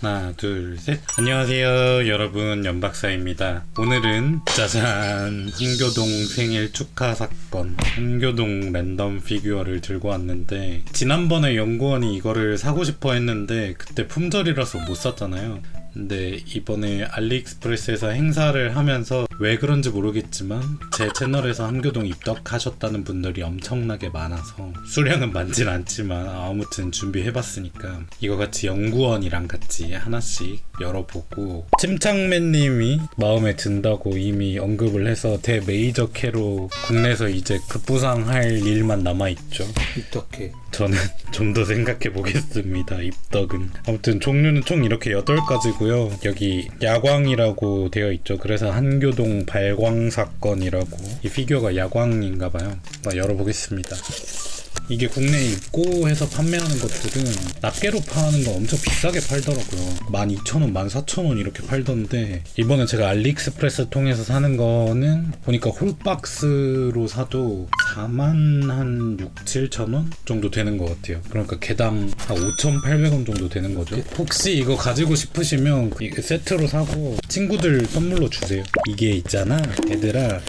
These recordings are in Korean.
하나, 둘, 셋. 안녕하세요, 여러분. 연박사입니다. 오늘은 짜잔, 한교동 생일 축하 사건, 한교동 랜덤 피규어를 들고 왔는데, 지난번에 연구원이 이거를 사고 싶어 했는데, 그때 품절이라서 못 샀잖아요. 근데 이번에 알리익스프레스에서 행사를 하면서 왜 그런지 모르겠지만 제 채널에서 한교동 입덕하셨다는 분들이 엄청나게 많아서 수량은 많진 않지만 아무튼 준비해봤으니까 이거 같이 연구원이랑 같이 하나씩 열어보고 침착맨님이 마음에 든다고 이미 언급을 해서 대메이저 캐로 국내에서 이제 급부상할 일만 남아있죠 입덕해. 저는 좀 더 생각해 보겠습니다. 입덕은. 아무튼 종류는 총 이렇게 8가지고요. 여기 야광이라고 되어 있죠. 그래서 한교동 발광 사건이라고 이 피규어가 야광인가 봐요. 한번 열어보겠습니다. 이게 국내에 입고 해서 판매하는 것들은 낱개로 파는 거 엄청 비싸게 팔더라고요. 12,000원, 14,000원 이렇게 팔던데 이번에 제가 알리익스프레스 통해서 사는 거는 보니까 홀박스로 사도 4만 한 6, 7,000원 정도 되는 것 같아요. 그러니까 개당 한 5,800원 정도 되는 거죠. 혹시 이거 가지고 싶으시면 세트로 사고 친구들 선물로 주세요. 이게 있잖아. 얘들아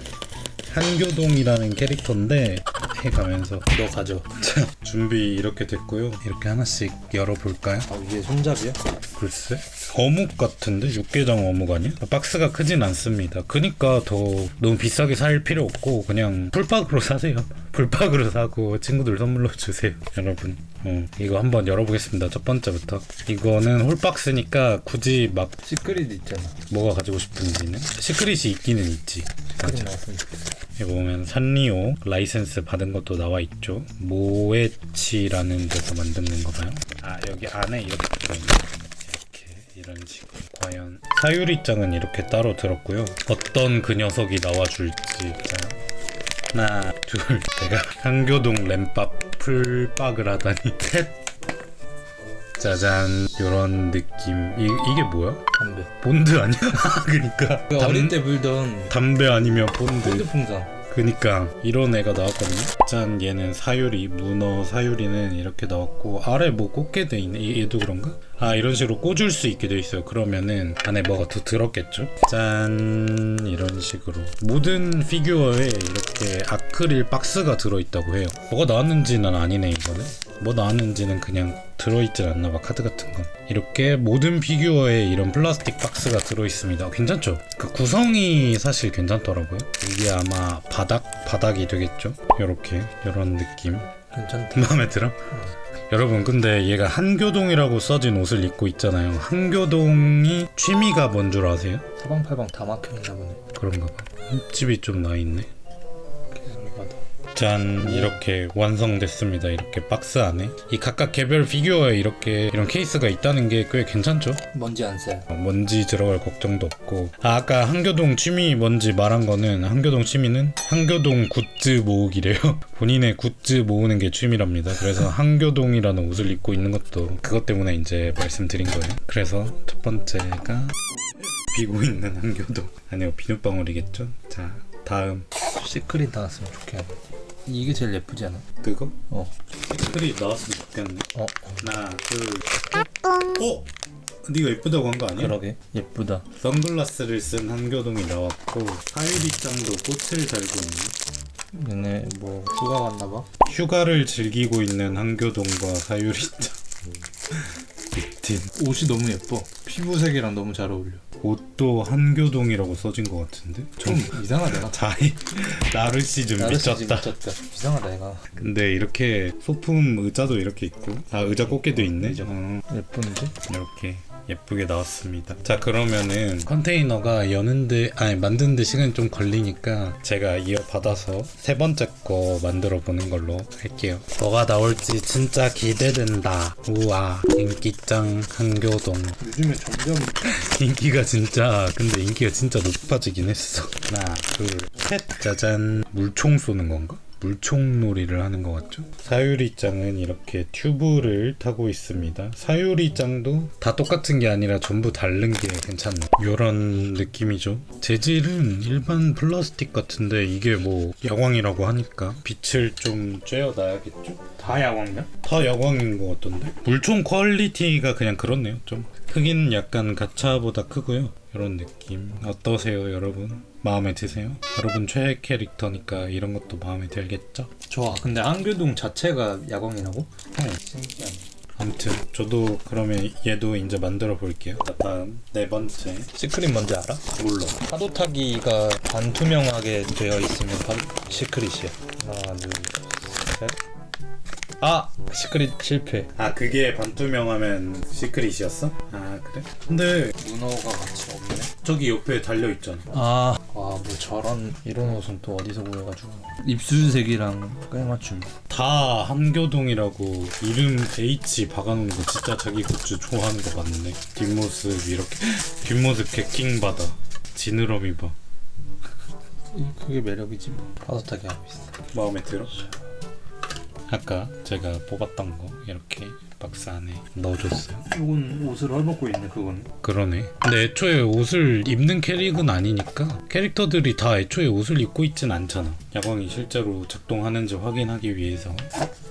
한교동이라는 캐릭터인데 해가면서 너 가져. 자, 준비 이렇게 됐고요. 이렇게 하나씩 열어볼까요? 아, 이게 손잡이야? 글쎄 어묵 같은데 육개장 어묵 아니야? 박스가 크진 않습니다. 그니까 더 너무 비싸게 살 필요 없고 그냥 풀박으로 사세요. 풀박으로 사고 친구들 선물로 주세요, 여러분. 어, 이거 한번 열어보겠습니다. 첫 번째부터. 이거는 홀박스니까 굳이 막 시크릿 있잖아. 뭐가 가지고 싶은지는 시크릿이 있기는 있지. 시크릿 나왔으면 좋겠어. 여기 보면 산리오 라이센스 받은 것도 나와 있죠. 모에치라는 데서 만드는 거 봐요. 아 여기 안에 이렇게 들어있네. 이런 식으로. 과연 사유리장은 이렇게 따로 들었고요. 어떤 그 녀석이 나와줄지. 하나, 둘, 내가 한교동 램밥 풀박을 하다니 셋. 짜잔 이런 느낌. 이, 이게 뭐야? 담배. 본드 아니야? 그니까 그 어릴 때 물던 담배 아니면 본드. 핸드풍선. 그니까 이런 애가 나왔거든요. 짠 얘는 사유리 문어 사유리는 이렇게 나왔고 아래 뭐 꽂게 돼 있네. 얘- 얘도 그런가? 아 이런 식으로 꽂을 수 있게 돼 있어요. 그러면은 안에 뭐가 더 들었겠죠? 짠 이런 식으로 모든 피규어에 이렇게 아크릴 박스가 들어있다고 해요. 뭐가 나왔는지는 아니네 이거는. 뭐 나왔는지는 그냥 들어있질 않나 봐 카드 같은 건 이렇게 모든 피규어에 이런 플라스틱 박스가 들어있습니다 괜찮죠? 그 구성이 사실 괜찮더라고요 이게 아마 바닥 바닥이 되겠죠? 요렇게 요런 느낌 괜찮다. 마음에 들어? 여러분 근데 얘가 한교동이라고 써진 옷을 입고 있잖아요 한교동이 취미가 뭔 줄 아세요? 사방팔방 다 막혀 있나 보네. 그런가 봐 집이 좀 나있네. 짠 이렇게 완성됐습니다. 이렇게 박스 안에. 이 각각 개별 피규어에 이렇게 이런 케이스가 있다는 게 꽤 괜찮죠? 먼지 안 새. 어, 먼지 들어갈 걱정도 없고. 아, 아까 한교동 취미 뭔지 말한 거는 한교동 취미는 한교동 굿즈 모으기래요. 본인의 굿즈 모으는 게 취미랍니다. 그래서 한교동이라는 옷을 입고 있는 것도 그것 때문에 이제 말씀드린 거예요. 그래서 첫 번째가 비고 있는 한교동. 아니요 비눗방울이겠죠? 자 다음. 시크릿 나왔으면 좋겠네. 이게 제일 예쁘지 않아? 그거? 어. 색깔이 나왔으면 좋겠네 어. 하나 둘 어? 네가 예쁘다고 한 거 아니야? 그러게. 예쁘다. 선글라스를 쓴 한교동이 나왔고 하유리짱도 꽃을 달고 있네 얘네 뭐 휴가 갔나 봐. 휴가를 즐기고 있는 한교동과 사유리짱 옷이 너무 예뻐. 피부색이랑 너무 잘 어울려. 옷도 한교동이라고 써진 것 같은데? 좀 이상하다. 나. 자이 나르시 나르시즘 미쳤다 미쳤다. 이상하다 얘가. 근데 이렇게 소품 의자도 이렇게 있고 아 의자 꽂게도 있네 의자. 어, 예쁜데? 이렇게 예쁘게 나왔습니다. 자 그러면은 컨테이너가 여는데 아니 만드는데 시간이 좀 걸리니까 제가 이어받아서 세 번째 거 만들어 보는 걸로 할게요. 뭐가 나올지 진짜 기대된다. 우와 인기짱 한교동 요즘에 점점 인기가 진짜 근데 인기가 진짜 높아지긴 했어. 하나 둘셋 짜잔 물총 쏘는 건가? 물총놀이를 하는 것 같죠? 사유리짱은 이렇게 튜브를 타고 있습니다. 사유리짱도 다 똑같은 게 아니라 전부 다른 게 괜찮네. 이런 느낌이죠. 재질은 일반 플라스틱 같은데 이게 뭐 야광이라고 하니까 빛을 좀 쬐어놔야겠죠? 다 야광이야? 다 야광인 것 같던데? 물총 퀄리티가 그냥 그렇네요. 좀 크기는 약간 가차보다 크고요. 이런 느낌 어떠세요, 여러분? 마음에 드세요? 여러분 최애 캐릭터니까 이런 것도 마음에 들겠죠? 좋아. 근데 한교동 자체가 야광이라고? 네. 신기하네. 아무튼 저도 그러면 얘도 이제 만들어 볼게요. 자, 다음 네 번째 시크릿 뭔지 알아? 몰라. 파도 타기가 반투명하게 되어 있으면 바로 시크릿이야. 하나, 둘, 셋. 아! 시크릿 실패. 아 그게 반투명하면 시크릿이었어? 아 그래? 근데 문어가 같이 없네. 저기 옆에 달려 있잖아. 아, 와, 뭐 저런 이런 옷은 또 어디서 구해가지고 입술색이랑 깔맞춤. 다 한교동이라고 이름 H 박아놓은 거 진짜 자기 굿즈 좋아하는 거 맞네. 뒷모습 이렇게 뒷모습 개킹 받아. 지느러미 봐. 그게 매력이지 뭐. 파도 타기 하고 있어. 마음에 들어? 아까 제가 뽑았던 거 이렇게 박스 안에 넣어줬어요. 이건 옷을 헐벗고 있네 그건. 그러네. 근데 애초에 옷을 입는 캐릭은 아니니까 캐릭터들이 다 애초에 옷을 입고 있진 않잖아. 야광이 실제로 작동하는지 확인하기 위해서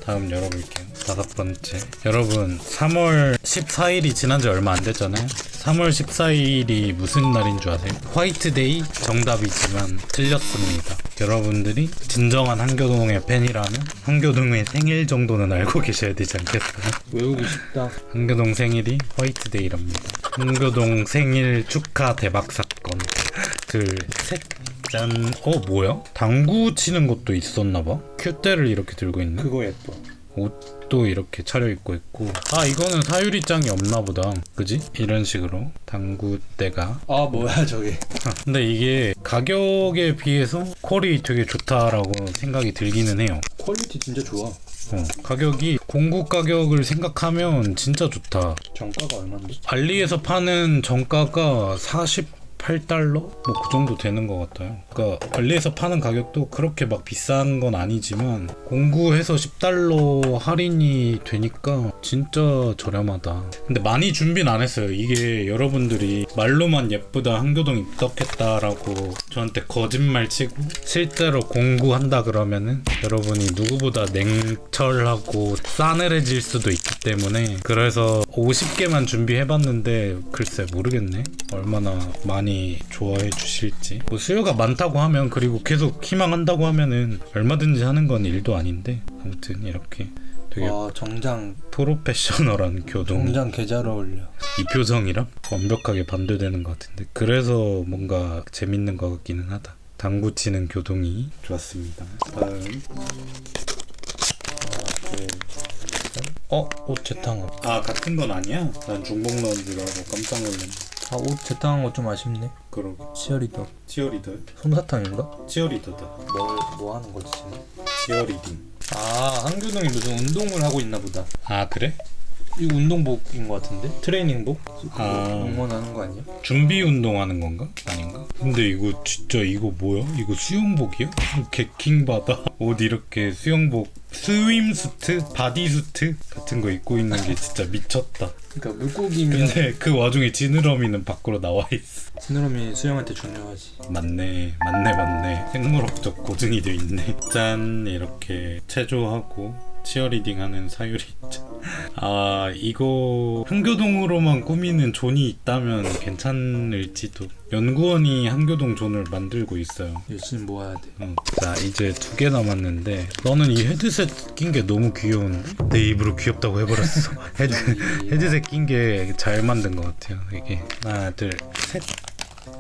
다음 열어볼게요. 다섯 번째. 여러분, 3월 14일이 지난 지 얼마 안 됐잖아요. 3월 14일이 무슨 날인 줄 아세요? 화이트데이 정답이지만 틀렸습니다. 여러분들이 진정한 한교동의 팬이라면 한교동의 생일 정도는 알고 계셔야 되지 않겠어요? 외우기 쉽다. 한교동 생일이 화이트데이랍니다. 한교동 생일 축하 대박 사건. 둘, 셋. 짠. 어, 뭐야? 당구 치는 것도 있었나봐. 큐대를 이렇게 들고 있네. 그거 예뻐. 옷도 이렇게 차려입고 있고. 아, 이거는 사유리장이 없나 보다. 그지? 이런 식으로 당구대가. 아 뭐야 저게. 근데 이게 가격에 비해서 퀄이 되게 좋다라고 생각이 들기는 해요. 퀄리티 진짜 좋아. 어, 가격이 공구 가격을 생각하면 진짜 좋다. 정가가 얼마인데? 알리에서 파는 정가가 48달러? 뭐 그 정도 되는 것 같아요. 그러니까 알리에서 파는 가격도 그렇게 막 비싼 건 아니지만 공구해서 10달러 할인이 되니까 진짜 저렴하다. 근데 많이 준비는 안 했어요. 이게 여러분들이 말로만 예쁘다 한교동 입덕했다라고 저한테 거짓말 치고 실제로 공구한다 그러면은 여러분이 누구보다 냉철하고 싸늘해질 수도 있기 때문에 그래서 50개만 준비해봤는데 글쎄 모르겠네 얼마나 많이 좋아해 주실지 뭐 수요가 많다고 하면 그리고 계속 희망한다고 하면은 얼마든지 하는 건 일도 아닌데 아무튼 이렇게 되게 와 정장 프로페셔널한 교동 정장 개잘 어울려. 이 표정이랑 완벽하게 반대되는 것 같은데 그래서 뭔가 재밌는 것 같기는 하다 당구 치는 교동이 좋았습니다 다음 어? 옷 재탕 옷. 아 같은 건 아니야? 난 중복 넣은 줄 알고 깜짝 놀랐네 아옷 재탕한 거 좀 아쉽네. 그러게 치어리더. 치어리더? 솜사탕인가? 치어리더다 뭘뭐 하는 거지? 치어리딩 아 한교동이 무슨 운동을 하고 있나 보다. 아 그래? 이 운동복인 것 같은데? 트레이닝복? 아. 응원하는 거 아니야? 준비 운동하는 건가? 아닌가? 근데 이거 진짜 이거 뭐야? 이거 수영복이야? 개킹 받아 옷 이렇게 수영복 스윙수트? 바디수트? 같은 거 입고 있는 게 진짜 미쳤다 그러니까 물고기면 근데 그 와중에 지느러미는 밖으로 나와 있어 지느러미 수영한테 중요하지. 맞네 맞네 맞네 생물학적 고증이 돼 있네 짠 이렇게 체조하고 치어리딩 하는 사유리 아 이거 한교동으로만 꾸미는 존이 있다면 괜찮을지도. 연구원이 한교동 존을 만들고 있어요. 열심히 모아야 돼. 어. 자 이제 두 개 남았는데 너는 이 헤드셋 낀 게 너무 귀여운데 내 입으로 귀엽다고 해버렸어. 헤드, 헤드셋 낀 게 잘 만든 것 같아요 이게. 하나 둘셋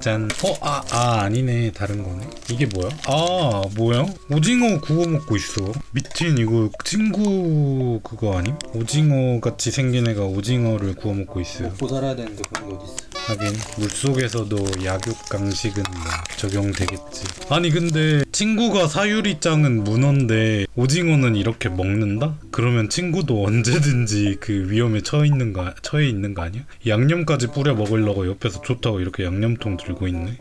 짠. 어, 아, 아, 아니네. 다른 거네. 이게 뭐야? 아, 뭐야? 오징어 구워 먹고 있어. 미친 이거 친구 그거 아님? 오징어 같이 생긴 애가 오징어를 구워 먹고 있어요. 먹고 살아야 되는데 그런 게 어딨어. 하긴 물속에서도 약육 강식은 뭐 적용되겠지. 아니 근데 친구가 사유리짱은 문어인데 오징어는 이렇게 먹는다? 그러면 친구도 언제든지 그 위험에 처해 있는 거 처해 있는 거 아니야? 양념까지 뿌려 먹으려고 옆에서 좋다고 이렇게 양념통 들고 있네.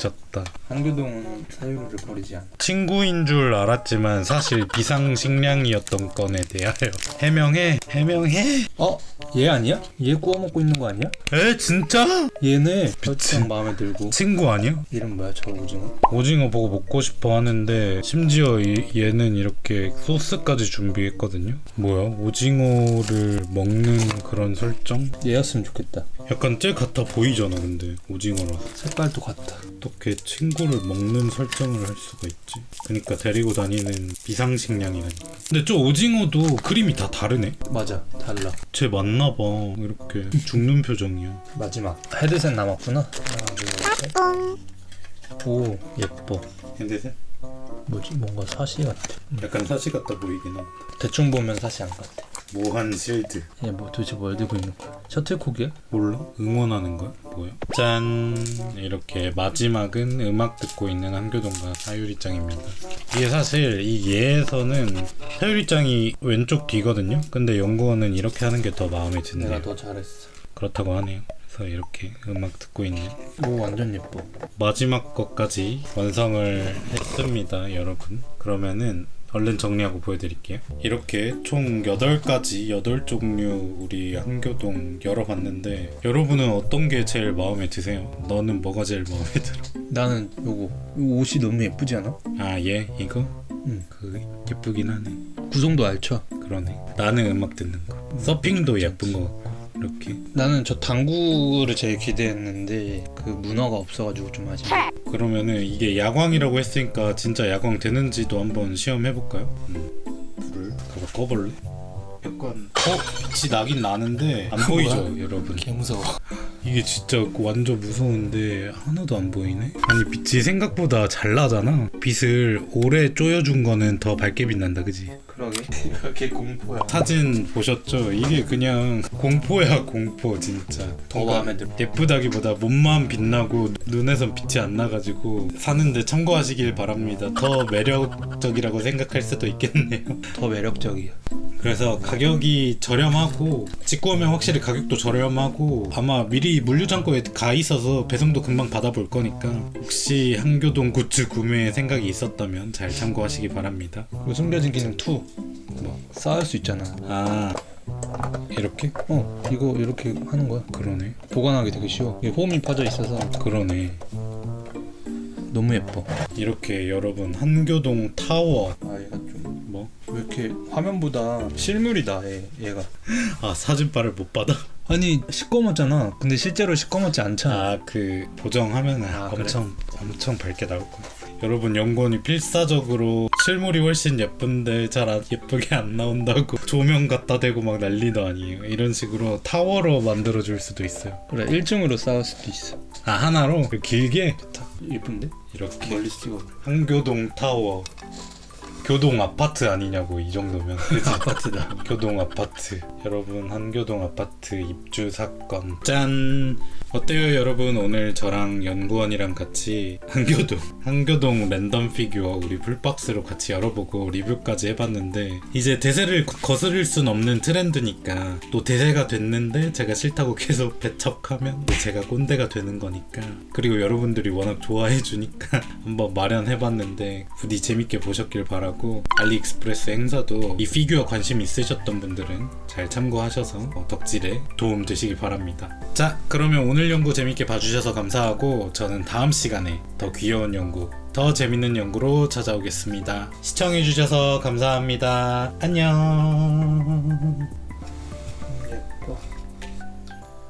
미쳤다. 한교동은 사유리를 버리지 않아. 친구인 줄 알았지만 사실 비상식량이었던 건에 대하여 해명해 해명해. 어? 얘 아니야? 얘 구워 먹고 있는 거 아니야? 에 진짜? 얘네 설탕 마음에 들고. 친구 아니야? 이름 뭐야 저 오징어? 오징어 보고 먹고 싶어 하는데 심지어 이- 얘는 이렇게 소스까지 준비했거든요. 뭐야? 오징어를 먹는 그런 설정? 얘였으면 좋겠다. 약간 쟤 같아 보이잖아 근데 오징어라서 색깔도 같다. 어떻게 친구를 먹는 설정을 할 수가 있지? 그러니까 데리고 다니는 비상식량이라니까 근데 저 오징어도 그림이 다 다르네 맞아, 달라. 쟤 맞나봐 이렇게 죽는 표정이야 마지막 헤드셋 남았구나. 하나, 둘, 셋. 오, 예뻐. 쟤 뭐지? 뭔가 사시 같아. 약간 사시 같아 보이긴 한다 대충 보면 사시 안 같아. 모한 실드 얘뭐 도대체 뭘 들고 있는 거야? 셔틀콕이야? 몰라? 응원하는 거야? 뭐야? 짠! 이렇게 마지막은 음악 듣고 있는 한교동과 사유리짱입니다. 이게 사실 이 예에서는 사유리짱이 왼쪽 뒤거든요? 근데 연구원은 이렇게 하는 게 더 마음에 드네요. 내가 더 잘했어. 그렇다고 하네요. 그래서 이렇게 음악 듣고 있는 오, 완전 예뻐. 마지막 것까지 완성을 했습니다, 여러분. 그러면은 얼른 정리하고 보여드릴게요. 이렇게 총 8가지, 8종류 우리 한교동 열어봤는데 여러분은 어떤 게 제일 마음에 드세요? 너는 뭐가 제일 마음에 들어? 나는 요거. 이 옷이 너무 예쁘지 않아? 아, 얘? 이거? 응. 그 예쁘긴 하네. 구성도 알죠? 그러네. 나는 음악 듣는 거. 서핑도 예쁜 거. 이렇게. 나는 저 당구를 제일 기대했는데 그 문화가 없어가지고 좀 아쉽네. 그러면은 이게 야광이라고 했으니까 진짜 야광 되는지도 한번 시험해 볼까요? 음. 불을 가서 꺼볼래? 약간 어 빛이 나긴 나는데 안 보이죠, 여러분? 개 무서워. 이게 진짜 완전 무서운데 하나도 안 보이네. 아니 빛이 생각보다 잘 나잖아. 빛을 오래 쪼여준 거는 더 밝게 빛난다, 그지? 그러게. 개 공포야. 사진 보셨죠? 이게 그냥 공포야 공포 진짜. 더 마음에 들어. 예쁘다기보다 몸만 빛나고 눈에선 빛이 안 나가지고 사는데 참고하시길 바랍니다. 더 매력적이라고 생각할 수도 있겠네요. 더 매력적이야. 그래서 가격이 저렴하고 찍고 오면 확실히 가격도 저렴하고 아마 미리 물류창고에 가 있어서 배송도 금방 받아볼 거니까 혹시 한교동 굿즈 구매 생각이 있었다면 잘 참고하시기 바랍니다. 그리고 숨겨진 기능 2. 뭐 쌓을 수 있잖아. 아 이렇게? 어, 이거 이렇게 하는 거야. 그러네. 보관하기 되게 쉬워. 이게 홈이 파져 있어서 그러네. 너무 예뻐. 이렇게 여러분 한교동 타워 아, 좀 왜 뭐? 이렇게 화면보다 실물이다, 얘, 얘가. 아 사진빨을 못 받아? 아니 시꺼멓잖아. 근데 실제로 시꺼멓지 않잖아. 아 그 보정하면 아, 그래? 엄청 엄청 밝게 나올 거야. 여러분 연구원이 필사적으로 실물이 훨씬 예쁜데 잘 안- 예쁘게 안 나온다고 조명 갖다 대고 막 난리도 아니에요. 이런 식으로 타워로 만들어 줄 수도 있어요. 그래 1층으로 쌓을 수도 있어. 아 하나로 그 길게 예쁜데? 이렇게 멀리 찍어. 한교동 타워 교동 아파트 아니냐고 이 정도면 그치? 아파트다. 교동 아파트 여러분 한교동 아파트 입주 사건 짠 어때요 여러분 오늘 저랑 연구원이랑 같이 한교동 한교동 랜덤 피규어 우리 풀박스로 같이 열어보고 리뷰까지 해봤는데 이제 대세를 거- 거스를 순 없는 트렌드니까 또 대세가 됐는데 제가 싫다고 계속 배척하면 제가 꼰대가 되는 거니까 그리고 여러분들이 워낙 좋아해 주니까 한번 마련해봤는데 부디 재밌게 보셨길 바라고 알리익스프레스 행사도 이 피규어 관심 있으셨던 분들은 잘 참고하셔서 어, 덕질에 도움 되시기 바랍니다. 자, 그러면 오늘 연구 재밌게 봐주셔서 감사하고 저는 다음 시간에 더 귀여운 연구, 더 재밌는 연구로 찾아오겠습니다. 시청해주셔서 감사합니다. 안녕.